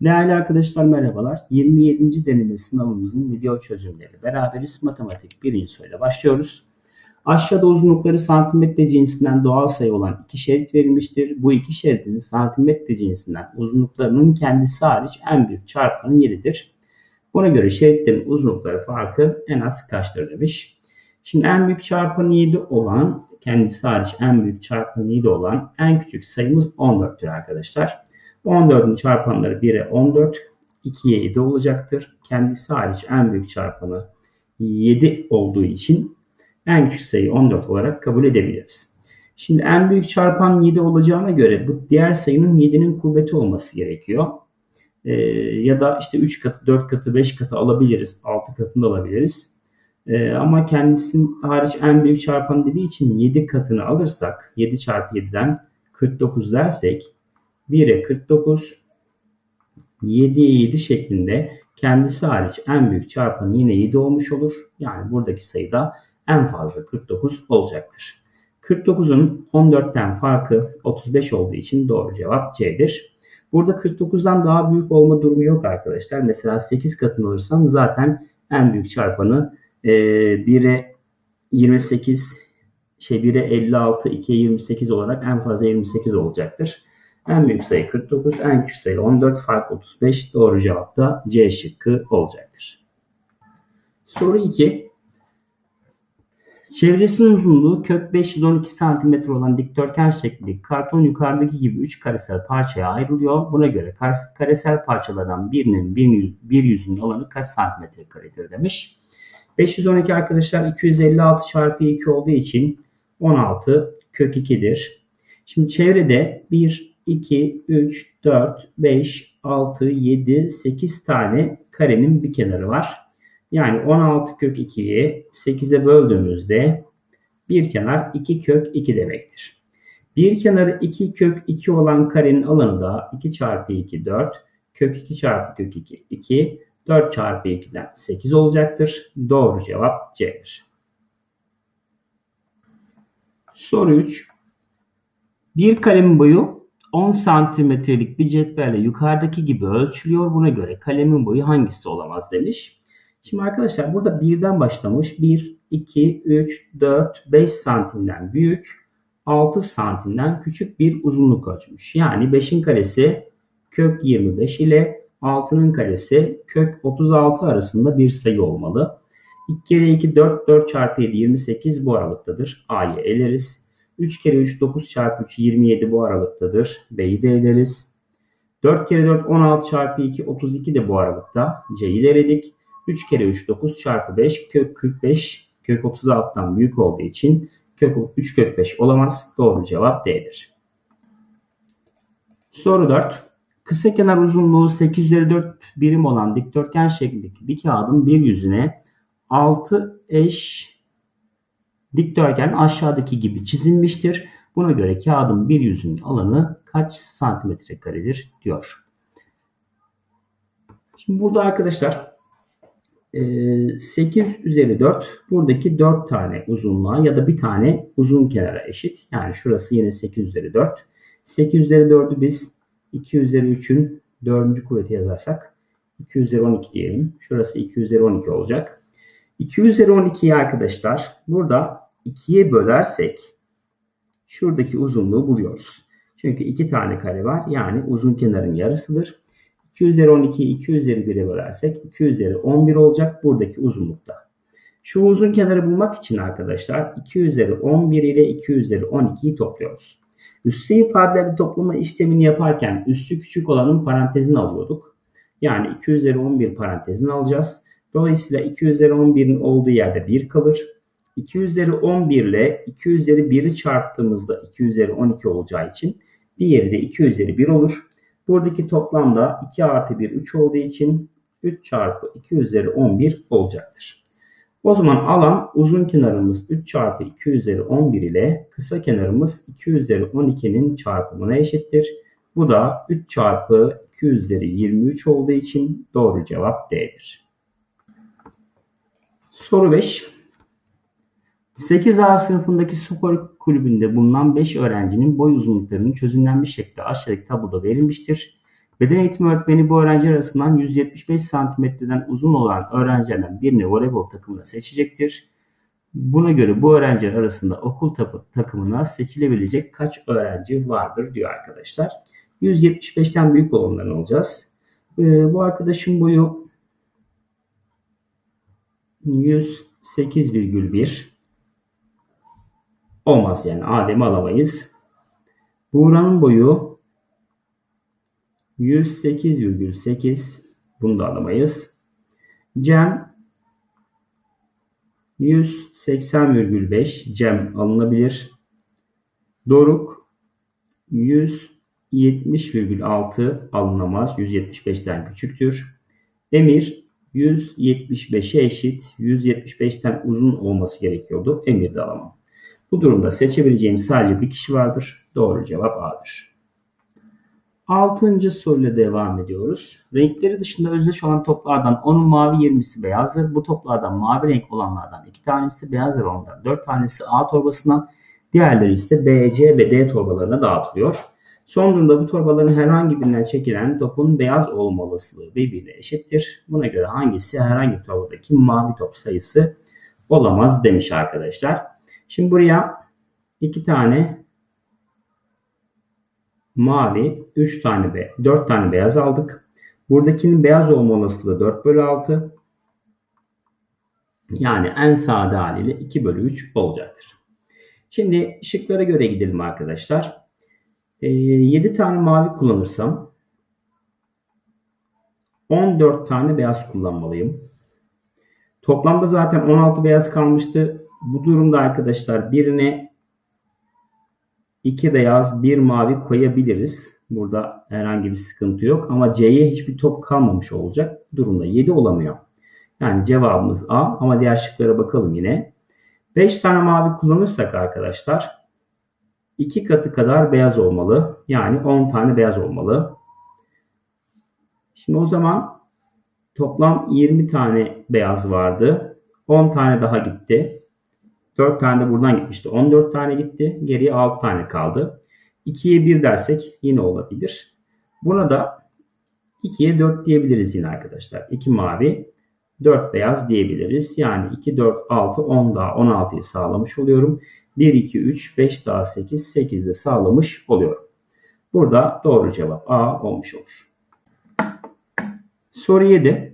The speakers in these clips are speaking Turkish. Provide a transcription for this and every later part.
Değerli arkadaşlar merhabalar. 27. deneme sınavımızın video çözümleri beraberiz. Matematik 1. soruyla başlıyoruz. Aşağıda uzunlukları santimetre cinsinden doğal sayı olan iki şerit verilmiştir. Bu iki şeridin santimetre cinsinden uzunluklarının kendisi hariç en büyük çarpanı 7'dir. Buna göre şeritlerin uzunlukları farkı en az kaçtır demiş. Şimdi en büyük çarpanı 7 olan, kendisi hariç en büyük çarpanı 7 olan en küçük sayımız 14'tür arkadaşlar. 14'ün çarpanları 1'e 14, 2'ye 7 olacaktır. Kendisi hariç en büyük çarpanı 7 olduğu için en küçük sayı 14 olarak kabul edebiliriz. Şimdi en büyük çarpan 7 olacağına göre bu diğer sayının 7'nin kuvveti olması gerekiyor. Ee, ya da işte 3 katı, 4 katı, 5 katı alabiliriz. 6 katını alabiliriz. Ee, ama kendisinin hariç en büyük çarpan dediği için 7 katını alırsak 7 çarpı 7'den 49 dersek 1'e 49, 7'ye 7 şeklinde kendisi hariç en büyük çarpanı yine 7 olmuş olur. Yani buradaki sayıda en fazla 49 olacaktır. 49'un 14'ten farkı 35 olduğu için doğru cevap C'dir. Burada 49'dan daha büyük olma durumu yok arkadaşlar. Mesela 8 katını alırsam zaten en büyük çarpanı 1'e 28 şey 1'e 56, 2'ye 28 olarak en fazla 28 olacaktır. En büyük sayı 49, en küçük sayı 14, fark 35. Doğru cevap da C şıkkı olacaktır. Soru 2. Çevresinin uzunluğu kök 512 cm olan dikdörtgen şeklindeki karton yukarıdaki gibi 3 karesel parçaya ayrılıyor. Buna göre karesel parçalardan birinin bir yüzünün alanı kaç santimetre karedir demiş. 512 arkadaşlar 256 çarpı 2 olduğu için 16 kök 2'dir. Şimdi çevrede 1, 2, 3, 4, 5, 6, 7, 8 tane karenin bir kenarı var. Yani 16 kök 2'yi 8'e böldüğümüzde bir kenar 2 kök 2 demektir. Bir kenarı 2 kök 2 olan karenin alanı da 2 çarpı 2 4, kök 2 çarpı kök 2 2, 4 çarpı 2'den 8 olacaktır. Doğru cevap C'dir. Soru 3. Bir karemin boyu 10 santimetrelik bir cetvelle yukarıdaki gibi ölçülüyor. Buna göre kalemin boyu hangisi olamaz demiş. Şimdi arkadaşlar burada birden başlamış. 1, 2, 3, 4, 5 santimden büyük, 6 santimden küçük bir uzunluk ölçmüş. Yani 5'in karesi kök 25 ile 6'nın karesi kök 36 arasında bir sayı olmalı. 2 kere 2 4, 4 çarpı 7 28 bu aralıktadır. A'yı eleriz. 3 kere 3 9 çarpı 3 27 bu aralıktadır. B'yi de eleriz. 4 kere 4 16 çarpı 2 32 de bu aralıkta. C'yi de eledik. 3 kere 3 9 çarpı 5 kök 45 kök 36'dan büyük olduğu için kök 3 kök 5 olamaz. Doğru cevap D'dir. Soru 4. Kısa kenar uzunluğu 8 üzeri 4 birim olan dikdörtgen şeklindeki bir kağıdın bir yüzüne 6 eş Dikdörtgen aşağıdaki gibi çizilmiştir. Buna göre kağıdın bir yüzünün alanı kaç santimetre karedir diyor. Şimdi burada arkadaşlar 8 üzeri 4 buradaki 4 tane uzunluğa ya da bir tane uzun kenara eşit. Yani şurası yine 8 üzeri 4. 8 üzeri 4'ü biz 2 üzeri 3'ün 4. kuvveti yazarsak 2 üzeri 12 diyelim. Şurası 2 üzeri 12 olacak. 2 üzeri 12'yi arkadaşlar burada 2'ye bölersek şuradaki uzunluğu buluyoruz. Çünkü 2 tane kare var. Yani uzun kenarın yarısıdır. 2 üzeri 12'yi 2 üzeri 1'e bölersek 2 üzeri 11 olacak buradaki uzunlukta. Şu uzun kenarı bulmak için arkadaşlar 2 üzeri 11 ile 2 üzeri 12'yi topluyoruz. Üstü ifadeleri toplama işlemini yaparken üstü küçük olanın parantezini alıyorduk. Yani 2 üzeri 11 parantezini alacağız. Dolayısıyla 2 üzeri 11'in olduğu yerde 1 kalır. 2 üzeri 11 ile 2 üzeri 1'i çarptığımızda 2 üzeri 12 olacağı için diğeri de 2 üzeri 1 olur. Buradaki toplamda 2 artı 1 3 olduğu için 3 çarpı 2 üzeri 11 olacaktır. O zaman alan uzun kenarımız 3 çarpı 2 üzeri 11 ile kısa kenarımız 2 üzeri 12'nin çarpımına eşittir. Bu da 3 çarpı 2 üzeri 23 olduğu için doğru cevap D'dir. Soru 5. 8A sınıfındaki spor kulübünde bulunan 5 öğrencinin boy uzunluklarının çözümlenmiş şekli aşağıdaki tabloda verilmiştir. Beden eğitimi öğretmeni bu öğrenci arasından 175 santimetreden uzun olan öğrencilerden birini voleybol takımına seçecektir. Buna göre bu öğrenciler arasında okul takımına seçilebilecek kaç öğrenci vardır diyor arkadaşlar. 175'ten büyük olanların olacağız. Ee, bu arkadaşın boyu 108,1 olmaz yani Adem'i alamayız. Buğra'nın boyu 108,8 bunu da alamayız. Cem 180,5 Cem alınabilir. Doruk 170,6 alınamaz. 175'ten küçüktür. Emir 175'e eşit. 175'ten uzun olması gerekiyordu. Emir de alamam. Bu durumda seçebileceğim sadece bir kişi vardır. Doğru cevap A'dır. Altıncı soruyla devam ediyoruz. Renkleri dışında özdeş olan toplardan 10'un mavi 20'si beyazdır. Bu toplardan mavi renk olanlardan 2 tanesi beyaz ve onlardan 4 tanesi A torbasına, diğerleri ise B, C ve D torbalarına dağıtılıyor. Son durumda bu torbaların herhangi birinden çekilen topun beyaz olma olasılığı birbirine eşittir. Buna göre hangisi herhangi torbadaki mavi top sayısı olamaz demiş arkadaşlar. Şimdi buraya iki tane mavi, 3 tane be 4 tane beyaz aldık. Buradakinin beyaz olma olasılığı 4 bölü 6. Yani en sade haliyle 2 bölü 3 olacaktır. Şimdi şıklara göre gidelim arkadaşlar. E, 7 tane mavi kullanırsam 14 tane beyaz kullanmalıyım. Toplamda zaten 16 beyaz kalmıştı. Bu durumda arkadaşlar birine 2 beyaz, 1 mavi koyabiliriz. Burada herhangi bir sıkıntı yok. Ama C'ye hiçbir top kalmamış olacak. Durumda 7 olamıyor. Yani cevabımız A ama diğer şıklara bakalım yine. 5 tane mavi kullanırsak arkadaşlar 2 katı kadar beyaz olmalı. Yani 10 tane beyaz olmalı. Şimdi o zaman toplam 20 tane beyaz vardı. 10 tane daha gitti. 4 tane de buradan gitmişti. 14 tane gitti. Geriye 6 tane kaldı. 2'ye 1 dersek yine olabilir. Buna da 2'ye 4 diyebiliriz yine arkadaşlar. 2 mavi, 4 beyaz diyebiliriz. Yani 2, 4, 6, 10 daha 16'yı sağlamış oluyorum. 1, 2, 3, 5 daha 8, 8 de sağlamış oluyorum. Burada doğru cevap A olmuş olur. Soru 7.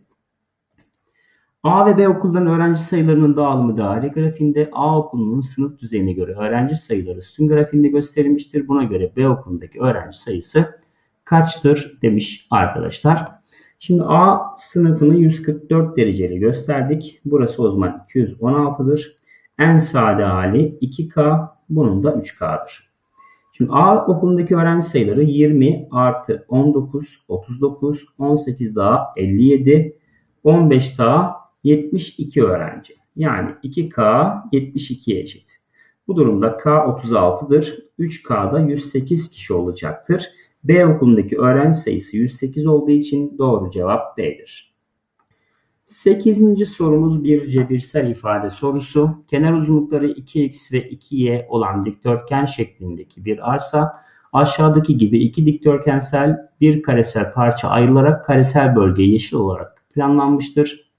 A ve B okulların öğrenci sayılarının dağılımı daire grafiğinde A okulunun sınıf düzeyine göre öğrenci sayıları sütun grafiğinde gösterilmiştir. Buna göre B okulundaki öğrenci sayısı kaçtır demiş arkadaşlar. Şimdi A sınıfını 144 dereceyle gösterdik. Burası o zaman 216'dır. En sade hali 2K, bunun da 3K'dır. Şimdi A okulundaki öğrenci sayıları 20 artı 19, 39, 18 daha 57, 15 daha 72 öğrenci. Yani 2K 72'ye eşit. Bu durumda K 36'dır. 3K'da 108 kişi olacaktır. B okulundaki öğrenci sayısı 108 olduğu için doğru cevap B'dir. 8. sorumuz bir cebirsel ifade sorusu. Kenar uzunlukları 2x ve 2y olan dikdörtgen şeklindeki bir arsa aşağıdaki gibi iki dikdörtgensel bir karesel parça ayrılarak karesel bölge yeşil olarak planlanmıştır.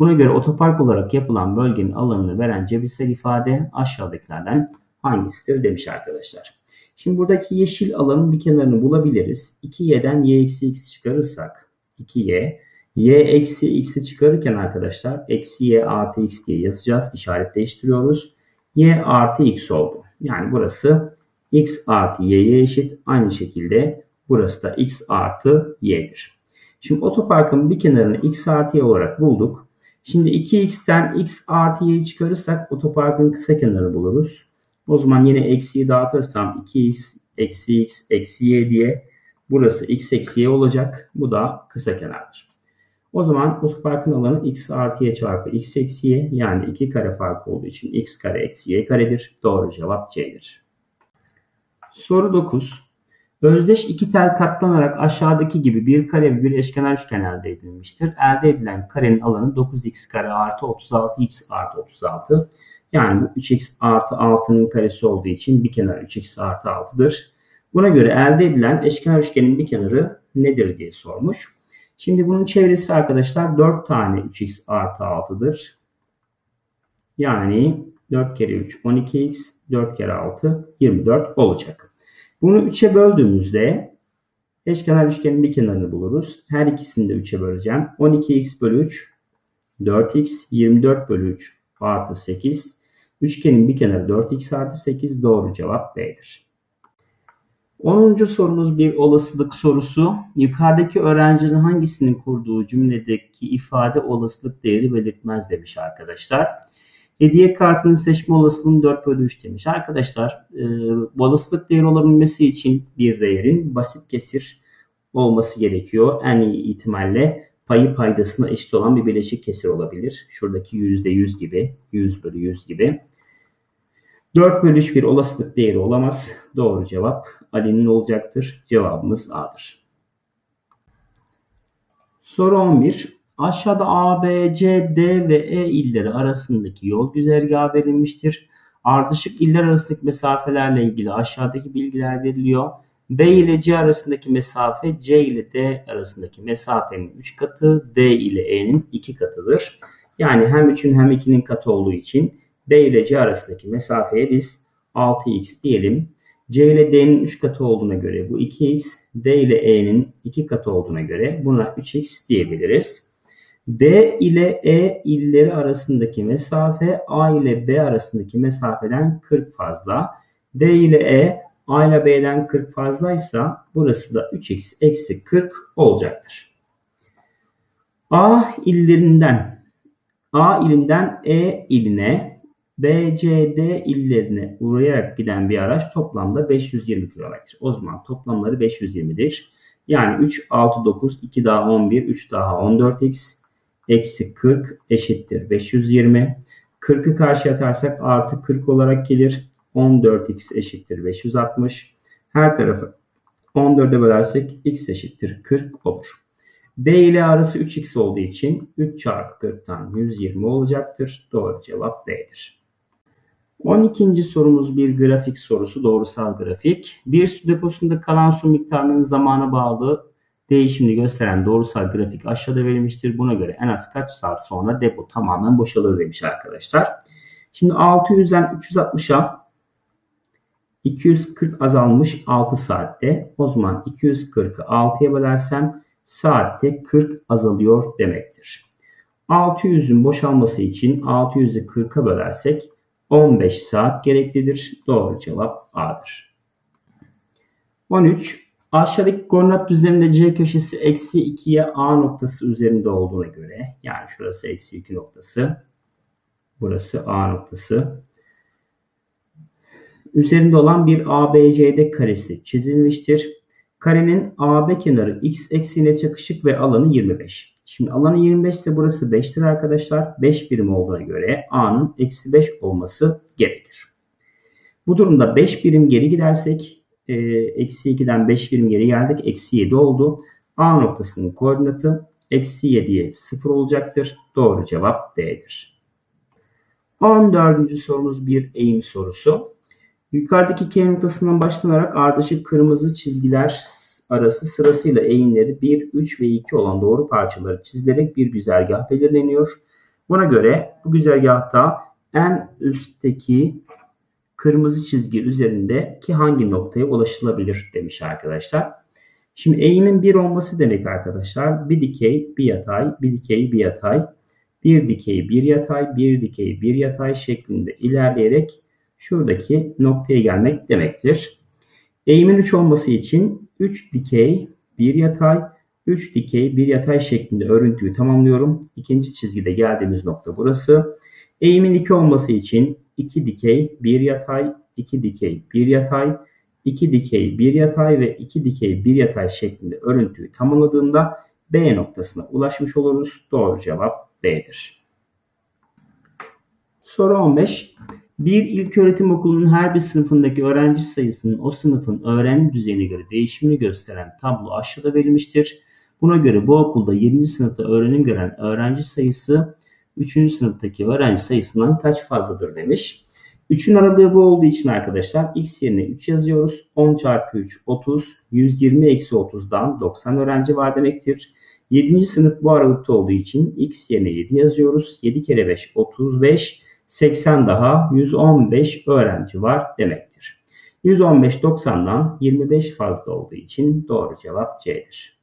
Buna göre otopark olarak yapılan bölgenin alanını veren cebirsel ifade aşağıdakilerden hangisidir demiş arkadaşlar. Şimdi buradaki yeşil alanın bir kenarını bulabiliriz. 2y'den y eksi x çıkarırsak 2y y eksi x'i çıkarırken arkadaşlar eksi y artı x diye yazacağız. İşaret değiştiriyoruz. y artı x oldu. Yani burası x artı y'ye eşit. Aynı şekilde burası da x artı y'dir. Şimdi otoparkın bir kenarını x artı y olarak bulduk. Şimdi 2x'ten x artı y'yi çıkarırsak otoparkın kısa kenarı buluruz. O zaman yine eksiyi dağıtırsam 2x eksi x eksi y diye burası x eksi y olacak. Bu da kısa kenardır. O zaman otoparkın alanı x artı y çarpı x eksi y yani 2 kare farkı olduğu için x kare eksi y karedir. Doğru cevap C'dir. Soru 9. Özdeş iki tel katlanarak aşağıdaki gibi bir kare bir eşkenar üçgen elde edilmiştir. Elde edilen karenin alanı 9x kare artı 36x artı 36. Yani bu 3x artı 6'nın karesi olduğu için bir kenar 3x artı 6'dır. Buna göre elde edilen eşkenar üçgenin bir kenarı nedir diye sormuş. Şimdi bunun çevresi arkadaşlar 4 tane 3x artı 6'dır. Yani 4 kere 3 12x, 4 kere 6 24 olacak. Bunu 3'e böldüğümüzde eşkenar üçgenin bir kenarını buluruz. Her ikisini de 3'e böleceğim. 12x bölü 3 4x 24 bölü 3 artı 8. Üçgenin bir kenarı 4x artı 8 doğru cevap B'dir. 10. sorumuz bir olasılık sorusu. Yukarıdaki öğrencinin hangisinin kurduğu cümledeki ifade olasılık değeri belirtmez demiş arkadaşlar. Hediye kartının seçme olasılığım 4 bölü 3 demiş. Arkadaşlar e, olasılık değeri olabilmesi için bir değerin basit kesir olması gerekiyor. En iyi ihtimalle payı paydasına eşit olan bir bileşik kesir olabilir. Şuradaki %100 gibi, 100 bölü 100 gibi. 4 bölü 3 bir olasılık değeri olamaz. Doğru cevap Ali'nin olacaktır. Cevabımız A'dır. Soru 11. Aşağıda A, B, C, D ve E illeri arasındaki yol güzergahı verilmiştir. Ardışık iller arasındaki mesafelerle ilgili aşağıdaki bilgiler veriliyor. B ile C arasındaki mesafe C ile D arasındaki mesafenin 3 katı, D ile E'nin 2 katıdır. Yani hem 3'ün hem 2'nin katı olduğu için B ile C arasındaki mesafeye biz 6x diyelim. C ile D'nin 3 katı olduğuna göre bu 2x, D ile E'nin 2 katı olduğuna göre buna 3x diyebiliriz. D ile E illeri arasındaki mesafe A ile B arasındaki mesafeden 40 fazla. D ile E A ile B'den 40 fazlaysa burası da 3x eksi 40 olacaktır. A illerinden A ilinden E iline B, C, D illerine uğrayarak giden bir araç toplamda 520 km. O zaman toplamları 520'dir. Yani 3, 6, 9, 2 daha 11, 3 daha 14x, eksi 40 eşittir 520. 40'ı karşı atarsak artı 40 olarak gelir. 14x eşittir 560. Her tarafı 14'e bölersek x eşittir 40 olur. D ile arası 3x olduğu için 3 çarpı 40'tan 120 olacaktır. Doğru cevap B'dir. 12. sorumuz bir grafik sorusu, doğrusal grafik. Bir su deposunda kalan su miktarının zamana bağlı değişimini gösteren doğrusal grafik aşağıda verilmiştir. Buna göre en az kaç saat sonra depo tamamen boşalır demiş arkadaşlar. Şimdi 600'den 360'a 240 azalmış 6 saatte. O zaman 240'ı 6'ya bölersem saatte 40 azalıyor demektir. 600'ün boşalması için 600'ü 40'a bölersek 15 saat gereklidir. Doğru cevap A'dır. 13. Aşağıdaki koordinat düzleminde C köşesi eksi 2'ye A noktası üzerinde olduğuna göre yani şurası eksi 2 noktası burası A noktası üzerinde olan bir ABCD karesi çizilmiştir. Karenin AB kenarı x eksiğine çakışık ve alanı 25. Şimdi alanı 25 ise burası 5'tir arkadaşlar. 5 birim olduğuna göre A'nın eksi 5 olması gerekir. Bu durumda 5 birim geri gidersek eksi 2'den 5 birim geri geldik. Eksi 7 oldu. A noktasının koordinatı eksi 7'ye 0 olacaktır. Doğru cevap D'dir. 14. sorumuz bir eğim sorusu. Yukarıdaki K noktasından başlanarak ardışık kırmızı çizgiler arası sırasıyla eğimleri 1, 3 ve 2 olan doğru parçaları çizilerek bir güzergah belirleniyor. Buna göre bu güzergahta en üstteki kırmızı çizgi üzerindeki hangi noktaya ulaşılabilir demiş arkadaşlar. Şimdi eğimin 1 olması demek arkadaşlar. Bir dikey, bir yatay, bir dikey, bir yatay, bir dikey, bir yatay, bir dikey, bir yatay şeklinde ilerleyerek şuradaki noktaya gelmek demektir. Eğimin 3 olması için 3 dikey, 1 yatay, 3 dikey, 1 yatay şeklinde örüntüyü tamamlıyorum. İkinci çizgide geldiğimiz nokta burası. Eğimin 2 olması için 2 dikey, 1 yatay, 2 dikey, 1 yatay, 2 dikey, 1 yatay ve 2 dikey, 1 yatay şeklinde örüntüyü tamamladığında B noktasına ulaşmış oluruz. Doğru cevap B'dir. Soru 15. Bir ilköğretim okulunun her bir sınıfındaki öğrenci sayısının o sınıfın öğrenme düzeyine göre değişimini gösteren tablo aşağıda verilmiştir. Buna göre bu okulda 7. sınıfta öğrenim gören öğrenci sayısı 3. sınıftaki öğrenci sayısından kaç fazladır demiş. 3'ün aralığı bu olduğu için arkadaşlar x yerine 3 yazıyoruz. 10 çarpı 3 30. 120 eksi 30'dan 90 öğrenci var demektir. 7. sınıf bu aralıkta olduğu için x yerine 7 yazıyoruz. 7 kere 5 35. 80 daha 115 öğrenci var demektir. 115 90'dan 25 fazla olduğu için doğru cevap C'dir.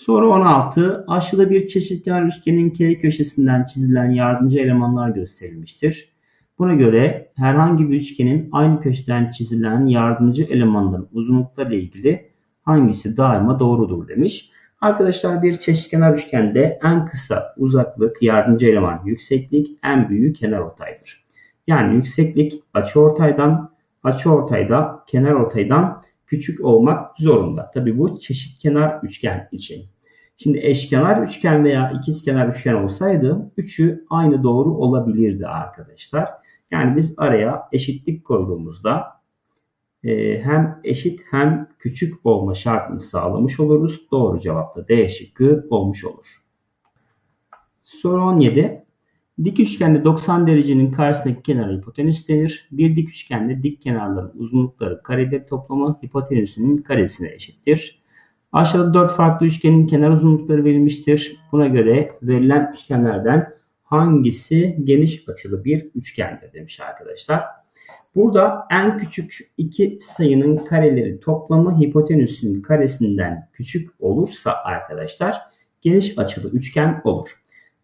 Soru 16. Aşağıda bir çeşitli üçgenin K köşesinden çizilen yardımcı elemanlar gösterilmiştir. Buna göre herhangi bir üçgenin aynı köşeden çizilen yardımcı elemanların uzunlukları ile ilgili hangisi daima doğrudur demiş. Arkadaşlar bir çeşitkenar üçgende en kısa uzaklık yardımcı eleman yükseklik en büyüğü kenar ortaydır. Yani yükseklik açı ortaydan açı ortayda kenar ortaydan küçük olmak zorunda. Tabi bu çeşitkenar üçgen için. Şimdi eşkenar üçgen veya ikizkenar üçgen olsaydı üçü aynı doğru olabilirdi arkadaşlar. Yani biz araya eşitlik koyduğumuzda e, hem eşit hem küçük olma şartını sağlamış oluruz. Doğru cevap da D şıkkı olmuş olur. Soru 17. Dik üçgende 90 derecenin karşısındaki kenara hipotenüs denir. Bir dik üçgende dik kenarların uzunlukları kareleri toplamı hipotenüsünün karesine eşittir. Aşağıda 4 farklı üçgenin kenar uzunlukları verilmiştir. Buna göre verilen üçgenlerden hangisi geniş açılı bir üçgendir demiş arkadaşlar. Burada en küçük iki sayının kareleri toplamı hipotenüsün karesinden küçük olursa arkadaşlar geniş açılı üçgen olur.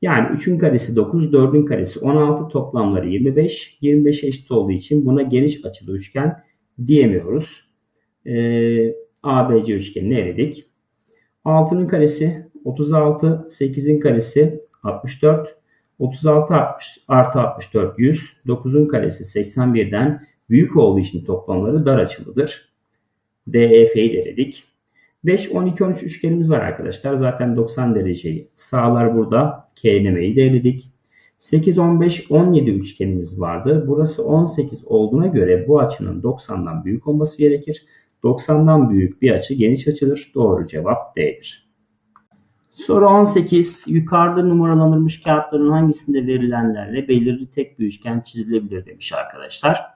Yani 3'ün karesi 9, 4'ün karesi 16, toplamları 25. 25 eşit olduğu için buna geniş açılı üçgen diyemiyoruz. Ee, ABC üçgenini eledik. 6'nın karesi 36, 8'in karesi 64, 36 60, artı 64 100. 9'un karesi 81'den büyük olduğu için toplamları dar açılıdır. DEF'yi denedik. 5, 12, 13 üçgenimiz var arkadaşlar. Zaten 90 dereceyi sağlar burada. K'lemeyi de 8, 15, 17 üçgenimiz vardı. Burası 18 olduğuna göre bu açının 90'dan büyük olması gerekir. 90'dan büyük bir açı geniş açıdır. Doğru cevap D'dir. Soru 18. Yukarıda numaralandırılmış kağıtların hangisinde verilenlerle belirli tek bir üçgen çizilebilir demiş arkadaşlar.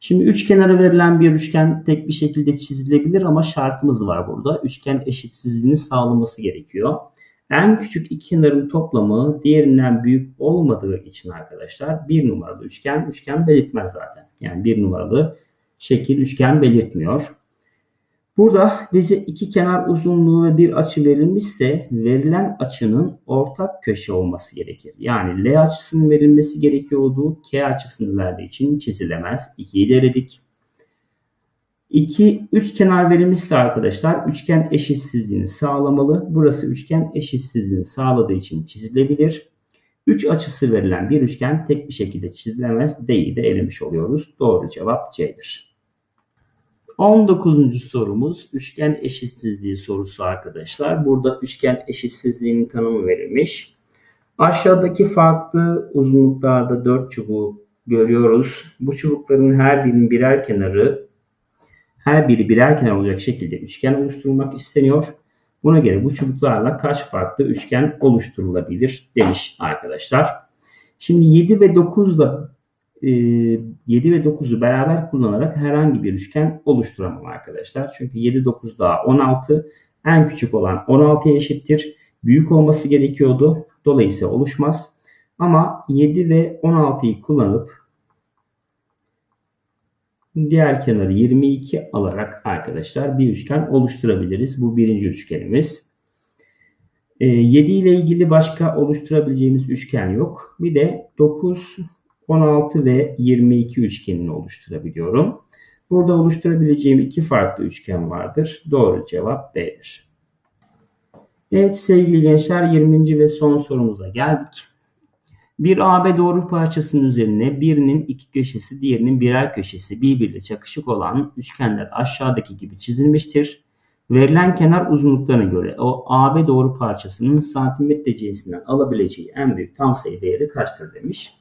Şimdi üç kenara verilen bir üçgen tek bir şekilde çizilebilir ama şartımız var burada. Üçgen eşitsizliğini sağlaması gerekiyor. En küçük iki kenarın toplamı diğerinden büyük olmadığı için arkadaşlar bir numaralı üçgen üçgen belirtmez zaten. Yani bir numaralı şekil üçgen belirtmiyor. Burada bize iki kenar uzunluğu ve bir açı verilmişse verilen açının ortak köşe olması gerekir. Yani L açısının verilmesi gerekiyordu. K açısını verdiği için çizilemez. 2'yi denedik. 2, 3 kenar verilmişse arkadaşlar üçgen eşitsizliğini sağlamalı. Burası üçgen eşitsizliğini sağladığı için çizilebilir. 3 açısı verilen bir üçgen tek bir şekilde çizilemez. D'yi de elemiş oluyoruz. Doğru cevap C'dir. 19. sorumuz üçgen eşitsizliği sorusu arkadaşlar. Burada üçgen eşitsizliğinin tanımı verilmiş. Aşağıdaki farklı uzunluklarda 4 çubuğu görüyoruz. Bu çubukların her birinin birer kenarı her biri birer kenar olacak şekilde üçgen oluşturulmak isteniyor. Buna göre bu çubuklarla kaç farklı üçgen oluşturulabilir demiş arkadaşlar. Şimdi 7 ve 9 ile 7 ee, ve 9'u beraber kullanarak herhangi bir üçgen oluşturamam arkadaşlar. Çünkü 7, 9 daha 16. En küçük olan 16'ya eşittir. Büyük olması gerekiyordu. Dolayısıyla oluşmaz. Ama 7 ve 16'yı kullanıp diğer kenarı 22 alarak arkadaşlar bir üçgen oluşturabiliriz. Bu birinci üçgenimiz. 7 ee, ile ilgili başka oluşturabileceğimiz üçgen yok. Bir de 9, 16 ve 22 üçgenini oluşturabiliyorum. Burada oluşturabileceğim iki farklı üçgen vardır. Doğru cevap B'dir. Evet sevgili gençler 20. ve son sorumuza geldik. Bir AB doğru parçasının üzerine birinin iki köşesi diğerinin birer köşesi birbiriyle çakışık olan üçgenler aşağıdaki gibi çizilmiştir. Verilen kenar uzunluklarına göre o AB doğru parçasının santimetre cinsinden alabileceği en büyük tam sayı değeri kaçtır demiş.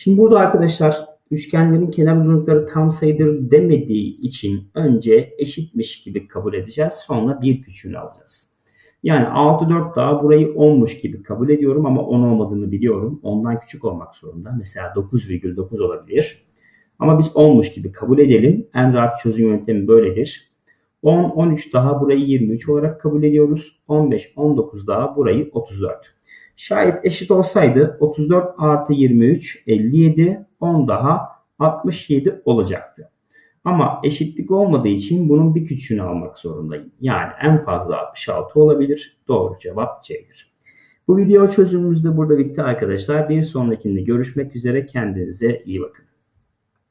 Şimdi burada arkadaşlar üçgenlerin kenar uzunlukları tam sayıdır demediği için önce eşitmiş gibi kabul edeceğiz. Sonra bir küçüğünü alacağız. Yani 6 4 daha burayı 10'muş gibi kabul ediyorum ama 10 olmadığını biliyorum. Ondan küçük olmak zorunda. Mesela 9,9 olabilir. Ama biz 10'muş gibi kabul edelim. En rahat çözüm yöntemi böyledir. 10, 13 daha burayı 23 olarak kabul ediyoruz. 15, 19 daha burayı 34. Şayet eşit olsaydı 34 artı 23 57, 10 daha 67 olacaktı. Ama eşitlik olmadığı için bunun bir küçüğünü almak zorundayım. Yani en fazla 66 olabilir. Doğru cevap C'dir. Bu video çözümümüz de burada bitti arkadaşlar. Bir sonrakinde görüşmek üzere. Kendinize iyi bakın.